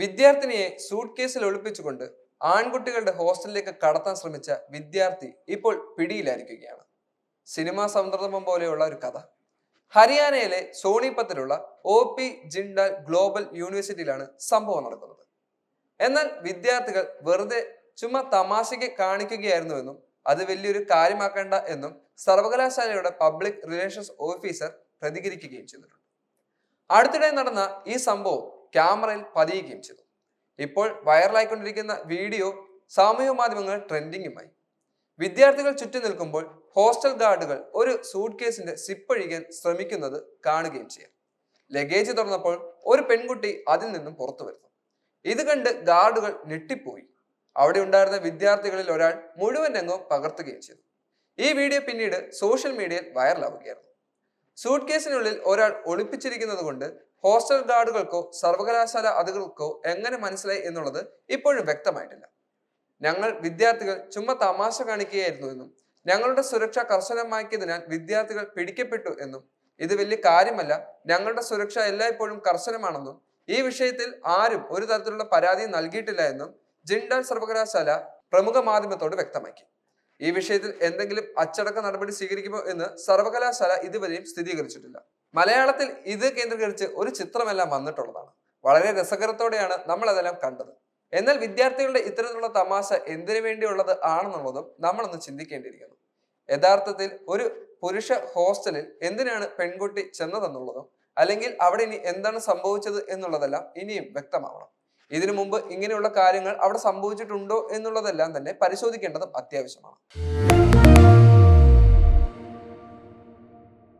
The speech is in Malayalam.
വിദ്യാർത്ഥിനിയെ സൂട്ട് കേസിൽ ഒളിപ്പിച്ചുകൊണ്ട് ആൺകുട്ടികളുടെ ഹോസ്റ്റലിലേക്ക് കടത്താൻ ശ്രമിച്ച വിദ്യാർത്ഥി ഇപ്പോൾ പിടിയിലായിരിക്കുകയാണ്. സിനിമാ സന്ദർഭം പോലെയുള്ള ഒരു കഥ. ഹരിയാനയിലെ സോണിപ്പത്തിലുള്ള ഒ പി ജിൻഡാൽ ഗ്ലോബൽ യൂണിവേഴ്സിറ്റിയിലാണ് സംഭവം നടക്കുന്നത്. എന്നാൽ വിദ്യാർത്ഥികൾ വെറുതെ ചുമ്മാ തമാശയ്ക്ക് കാണിക്കുകയായിരുന്നുവെന്നും അത് വലിയൊരു കാര്യമാക്കേണ്ട എന്നും സർവകലാശാലയുടെ പബ്ലിക് റിലേഷൻസ് ഓഫീസർ പ്രതികരിക്കുകയും ചെയ്തിട്ടുണ്ട്. അടുത്തിടെ നടന്ന ഈ സംഭവം ക്യാമറയിൽ പതിയുകയും ചെയ്തു. ഇപ്പോൾ വൈറലായിക്കൊണ്ടിരിക്കുന്ന വീഡിയോ സാമൂഹ്യ മാധ്യമങ്ങൾ ട്രെൻഡിങ്ങുമായി. വിദ്യാർത്ഥികൾ ചുറ്റി നിൽക്കുമ്പോൾ ഹോസ്റ്റൽ ഗാർഡുകൾ ഒരു സൂട്ട് കേസിന്റെ സിപ്പൊഴിക്കാൻ ശ്രമിക്കുന്നത് കാണുകയും ചെയ്യാം. ലഗേജ് തുറന്നപ്പോൾ ഒരു പെൺകുട്ടി അതിൽ നിന്നും പുറത്തു വരുന്നു. ഇത് കണ്ട് ഗാർഡുകൾ ഞെട്ടിപ്പോയി. അവിടെ ഉണ്ടായിരുന്ന വിദ്യാർത്ഥികളിൽ ഒരാൾ മുഴുവൻ രംഗവും പകർത്തുകയും ചെയ്തു. ഈ വീഡിയോ പിന്നീട് സോഷ്യൽ മീഡിയയിൽ വൈറലാവുകയായിരുന്നു. സൂട്ട് കേസിനുള്ളിൽ ഒരാൾ ഒളിപ്പിച്ചിരിക്കുന്നത് കൊണ്ട് ഹോസ്റ്റൽ ഗാർഡുകൾക്കോ സർവകലാശാല അധികൃതർക്കോ എങ്ങനെ മനസ്സിലായി എന്നുള്ളത് ഇപ്പോഴും വ്യക്തമായിട്ടില്ല. ഞങ്ങൾ വിദ്യാർത്ഥികൾ ചുമ്മാ തമാശ കാണിക്കുകയായിരുന്നു എന്നും ഞങ്ങളുടെ സുരക്ഷ കർശനമാക്കിയതിനാൽ വിദ്യാർത്ഥികൾ പിടിക്കപ്പെട്ടു എന്നും ഇത് വലിയ കാര്യമല്ല ഞങ്ങളുടെ സുരക്ഷ എല്ലായ്പ്പോഴും കർശനമാണെന്നും ഈ വിഷയത്തിൽ ആരും ഒരു തരത്തിലുള്ള പരാതി നൽകിയിട്ടില്ല എന്നും ജിൻഡാൽ സർവകലാശാല പ്രമുഖ മാധ്യമത്തോട് വ്യക്തമാക്കി. ഈ വിഷയത്തിൽ എന്തെങ്കിലും അച്ചടക്ക നടപടി സ്വീകരിക്കുമോ എന്ന് സർവകലാശാല ഇതുവരെയും സ്ഥിരീകരിച്ചിട്ടില്ല. മലയാളത്തിൽ ഇത് കേന്ദ്രീകരിച്ച് ഒരു ചിത്രമെല്ലാം വന്നിട്ടുള്ളതാണ്. വളരെ രസകരത്തോടെയാണ് നമ്മൾ അതെല്ലാം കണ്ടത്. എന്നാൽ വിദ്യാർത്ഥികളുടെ ഇത്തരത്തിലുള്ള തമാശ എന്തിനു വേണ്ടിയുള്ളത് ആണെന്നുള്ളതും നമ്മളൊന്ന് ചിന്തിക്കേണ്ടിയിരിക്കുന്നു. യഥാർത്ഥത്തിൽ ഒരു പുരുഷ ഹോസ്റ്റലിൽ എന്തിനാണ് പെൺകുട്ടി ചെന്നതെന്നുള്ളതും അല്ലെങ്കിൽ അവിടെ ഇനി എന്താണ് സംഭവിച്ചത് എന്നുള്ളതെല്ലാം ഇനിയും വ്യക്തമാവണം. ഇതിനു മുമ്പ് ഇങ്ങനെയുള്ള കാര്യങ്ങൾ അവിടെ സംഭവിച്ചിട്ടുണ്ടോ എന്നുള്ളതെല്ലാം തന്നെ പരിശോധിക്കേണ്ടതും അത്യാവശ്യമാണ്.